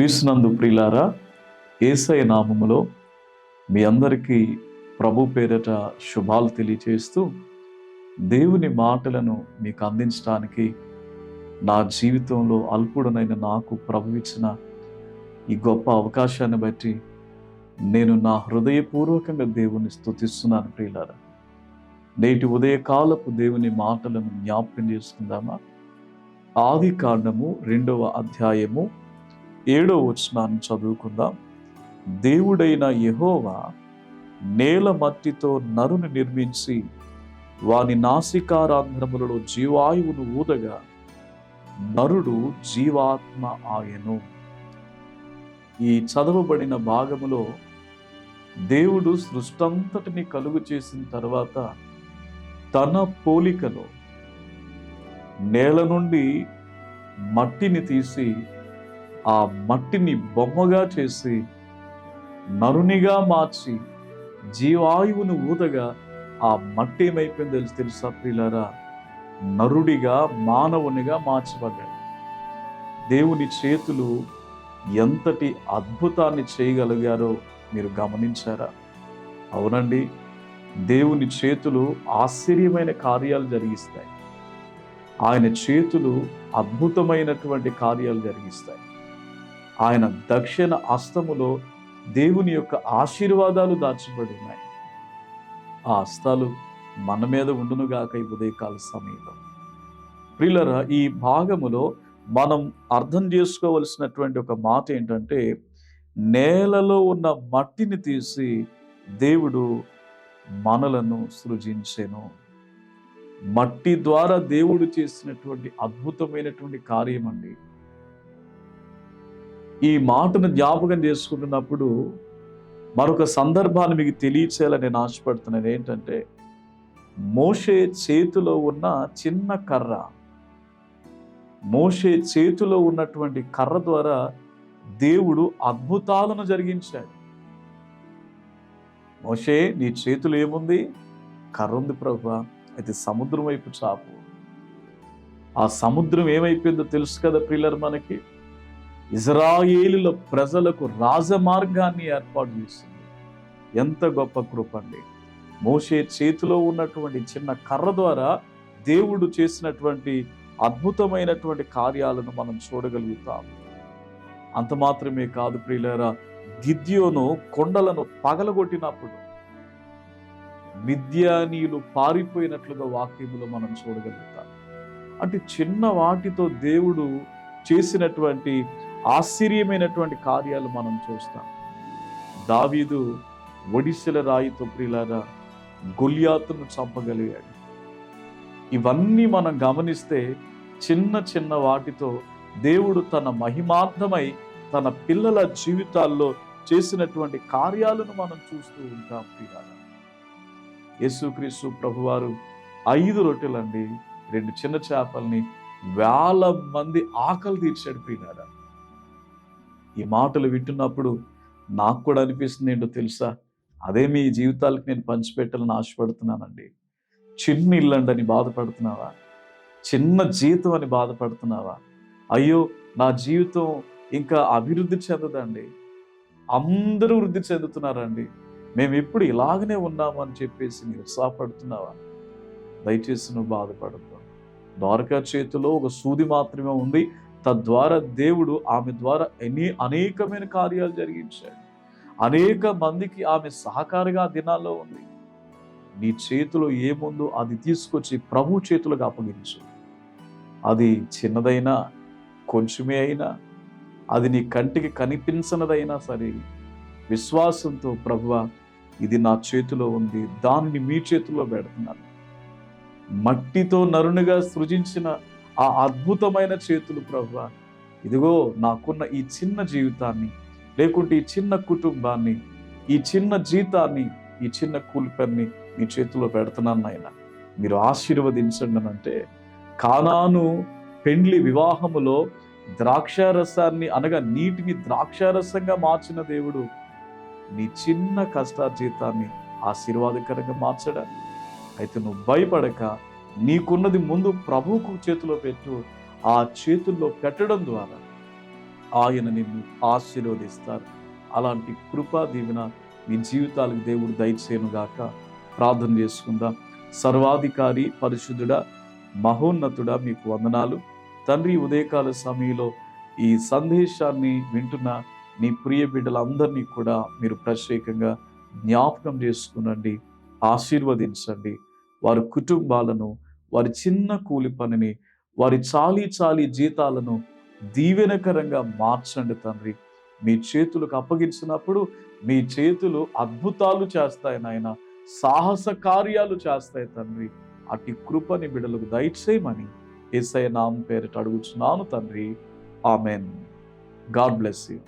క్రీస్తునందు ప్రియులారా ఏసఐ నామములో మీ అందరికీ ప్రభు పేరట శుభాలు తెలియచేస్తూ దేవుని మాటలను మీకు అందించడానికి నా జీవితంలో అల్పుడనైన నాకు ప్రభు ఇచ్చిన ఈ గొప్ప అవకాశాన్ని బట్టి నేను నా హృదయపూర్వకంగా దేవుని స్థుతిస్తున్నాను ప్రియులారా. నేటి ఉదయకాలపు దేవుని మాటలను జ్ఞాపకం చేసుకుందామా? ఆది కాండము రెండవ అధ్యాయము ఏడో వచనాన్ని చదువుకుందాం. దేవుడైన యహోవా నేల మట్టితో నరుని నిర్మించి వాని నాసికారాంధ్రములలో జీవాయువును ఊదగా నరుడు జీవాత్మ ఆయను. ఈ చదవబడిన భాగములో దేవుడు సృష్టంతటిని కలుగు చేసిన తర్వాత తన పోలికలో నేల నుండి మట్టిని తీసి ఆ మట్టిని బొమ్మగా చేసి నరునిగా మార్చి జీవాయువును ఊదగా ఆ మట్టి ఏమైపోయింది తెలుసు తెలుసా ప్రియులారా? నరుడిగా మానవునిగా మార్చబడ్డాడు. దేవుని చేతులు ఎంతటి అద్భుతాన్ని చేయగలిగారో మీరు గమనించారా? అవునండి దేవుని చేతులు ఆశ్చర్యమైన కార్యాలు జరిగిస్తాయి. ఆయన చేతులు అద్భుతమైనటువంటి కార్యాలు జరిగిస్తాయి. ఆయన దక్షిణ అస్తములో దేవుని యొక్క ఆశీర్వాదాలు దాచబడి ఉన్నాయి ఆ హస్తాలు మన మీద ఉండునుగాక ఈ ఉదయకాల సమయంలో. ప్రిల్లర ఈ భాగములో మనం అర్థం చేసుకోవలసినటువంటి ఒక మాట ఏంటంటే నేలలో ఉన్న మట్టిని తీసి దేవుడు మనలను సృజించెను. మట్టి ద్వారా దేవుడు చేసినటువంటి అద్భుతమైనటువంటి కార్యం అండి ఈ మాటను జ్ఞాపకం చేసుకుంటున్నప్పుడు మరొక సందర్భాన్ని మీకు తెలియచేయాలని నేను ఆశపడుతున్నాను. ఏంటంటే మోషే చేతిలో ఉన్న చిన్న కర్ర మోషే చేతిలో ఉన్నటువంటి కర్ర ద్వారా దేవుడు అద్భుతాలను జరిగించాడు. మోషే నీ చేతులు ఏముంది? కర్ర ఉంది ప్రభా. అయితే సముద్రం వైపు చాపు. ఆ సముద్రం ఏమైపోయిందో తెలుసు కదా పిల్లర్ మనకి? ఇజ్రాయేలుల ప్రజలకు రాజమార్గాన్ని ఏర్పాటు చేసింది. ఎంత గొప్ప కృప అండి. మోషే చేతిలో ఉన్నటువంటి చిన్న కర్ర ద్వారా దేవుడు చేసినటువంటి అద్భుతమైనటువంటి కార్యాలను మనం చూడగలుగుతాం. అంత మాత్రమే కాదు ప్రియులారా గిద్యోను కొండలను పగలగొట్టినప్పుడు మిద్యానీయులు పారిపోయినట్లుగా వాక్యములు మనం చూడగలుగుతాం. అంటే చిన్న వాటితో దేవుడు చేసినటువంటి ఆశ్చర్యమైనటువంటి కార్యాలు మనం చూస్తాం. దావీదు ఒడిశల రాయితో ప్రియులారా గొలియాతును చంపగలిగాడు. ఇవన్నీ మనం గమనిస్తే చిన్న చిన్న వాటితో దేవుడు తన మహిమార్థమై తన పిల్లల జీవితాల్లో చేసినటువంటి కార్యాలను మనం చూస్తూ ఉంటాం ప్రియారా. యేసుక్రీస్తు ప్రభువారు ఐదు రొట్టెలండి రెండు చిన్న చేపల్ని వేల మంది ఆకలి తీర్చాడు ప్రియారా. ఈ మాటలు వింటున్నప్పుడు నాకు కూడా అనిపిస్తుంది ఏంటో తెలుసా? అదే మీ జీవితాలకు నేను పంచిపెట్టాలని ఆశపడుతున్నానండి. చిన్న ఇల్లండి అని బాధపడుతున్నావా? చిన్న జీతం అని బాధపడుతున్నావా? అయ్యో నా జీవితం ఇంకా అభివృద్ధి చెందదండి. అందరూ వృద్ధి చెందుతున్నారండి. మేము ఎప్పుడు ఇలాగనే ఉన్నాము అని చెప్పేసి మీరు ఉత్సాహపడుతున్నావా? దయచేసి నువ్వు బాధపడద్దు. ద్వారకా చేతిలో ఒక సూది మాత్రమే ఉంది. తద్వారా దేవుడు ఆమె ద్వారా ఎన్ని అనేకమైన కార్యాలు జరిగించాడు. అనేక మందికి ఆమె సహకారిగా దినాల్లో ఉంది. నీ చేతిలో ఏముందో అది తీసుకొచ్చి ప్రభు చేతులకు అప్పగించు. అది చిన్నదైనా కొంచెమే అయినా అది నీ కంటికి కనిపించనిదైనా సరే విశ్వాసంతో ప్రభువ ఇది నా చేతిలో ఉంది దానిని మీ చేతిలో పెడుతున్నాను. మట్టితో నరునిగా సృజించిన ఆ అద్భుతమైన చేతులు ప్రభు ఇదిగో నాకున్న ఈ చిన్న జీవితాన్ని లేకుంటే ఈ చిన్న కుటుంబాన్ని ఈ చిన్న జీతాన్ని ఈ చిన్న కూలిపని మీ చేతిలో పెడుతున్నాను నాయన. మీరు ఆశీర్వదించండి అంటే కానాను పెండ్లి వివాహములో ద్రాక్షారసాన్ని అనగా నీటిని ద్రాక్షారసంగా మార్చిన దేవుడు నీ చిన్న కష్టార్జీతాన్ని ఆశీర్వాదకరంగా మార్చడా? అయితే నువ్వు భయపడక నీకున్నది ముందు ప్రభువుకు చేతిలో పెట్టు ఆ చేతుల్లో పెట్టడం ద్వారా ఆయన నిన్ను ఆశీర్వదిస్తారు. అలాంటి కృపా దీవెన మీ జీవితాలకు దేవుడు దయచేయనుగాక ప్రార్థన చేసుకుందాం. సర్వాధికారి పరిశుద్ధుడ మహోన్నతుడా మీకు వందనాలు. తండ్రి ఉదయకాల సమయంలో ఈ సందేశాన్ని వింటున్న నీ ప్రియ బిడ్డలందరినీ కూడా మీరు ప్రత్యేకంగా జ్ఞాపకం చేసుకునండి ఆశీర్వదించండి. వారి కుటుంబాలను వారి చిన్న కూలి పనిని వారి చాలీ చాలీ జీతాలను దీవెనకరంగా మార్చండి తండ్రి. మీ చేతులకు అప్పగించినప్పుడు మీ చేతులు అద్భుతాలు చేస్తాయి నాయన సాహస కార్యాలు చేస్తాయి తండ్రి. అట్టి కృపని బిడలకు దయచేయమని ఏసయ నామ పేరిట అడుగుచున్నాను తండ్రి. ఆమెన్. God bless you.